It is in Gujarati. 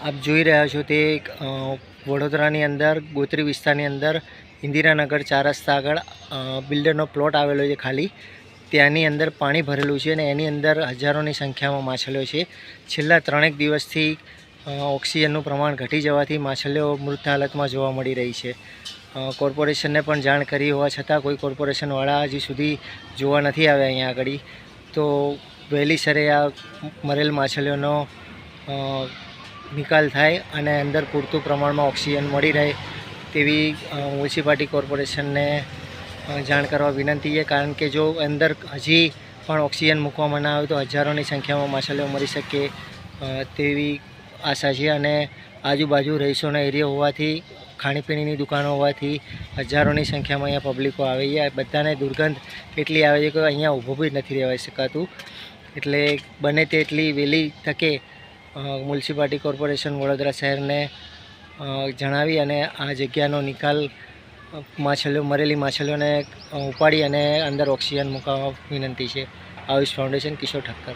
આપ જોઈ રહ્યા છો તે એક વડોદરાની અંદર, ગોત્રી વિસ્તારની અંદર ઇન્દિરાનગર ચાર રસ્તા આગળ બિલ્ડરનો પ્લોટ આવેલો છે ખાલી. ત્યાંની અંદર પાણી ભરેલું છે અને એની અંદર હજારોની સંખ્યામાં માછલીઓ છે. છેલ્લા ત્રણેક દિવસથી ઓક્સિજનનું પ્રમાણ ઘટી જવાથી માછલીઓ મૃત હાલતમાં જોવા મળી રહી છે. કોર્પોરેશનને પણ જાણ કરી હોવા છતાં કોઈ કોર્પોરેશનવાળા હજી સુધી જોવા નથી આવ્યા અહીંયા આગળ. તો વહેલી સરે આ મરેલ માછલીઓનો નિકાલ થાય અને અંદર પૂરતું પ્રમાણમાં ઓક્સિજન મળી રહે તેવી મ્યુનિસિપાલિટી કોર્પોરેશનને જાણ કરવા વિનંતી છે, કારણ કે જો અંદર હજી પણ ઓક્સિજન મૂકવામાં ના આવે તો હજારોની સંખ્યામાં માછલીઓ મરી શકે તેવી આશા છે. અને આજુબાજુ રહીશોના એરિયા હોવાથી, ખાણીપીણીની દુકાનો હોવાથી હજારોની સંખ્યામાં અહીંયા પબ્લિકો આવે છે. બધાને દુર્ગંધ એટલી આવે છે કે અહીંયા ઊભું બી નથી રહેવાઈ શકાતું. એટલે બને તેટલી વહેલી તકે મ્યુનિસિપાલિટી કોર્પોરેશન વડોદરા શહેરને જણાવી અને આ જગ્યાનો નિકાલ માછલીઓ મરેલી માછલીઓને ઉપાડી અને અંદર ઓક્સિજન મૂકવા વિનંતી છે. આયુષ ફાઉન્ડેશન કિશોર ઠક્કર.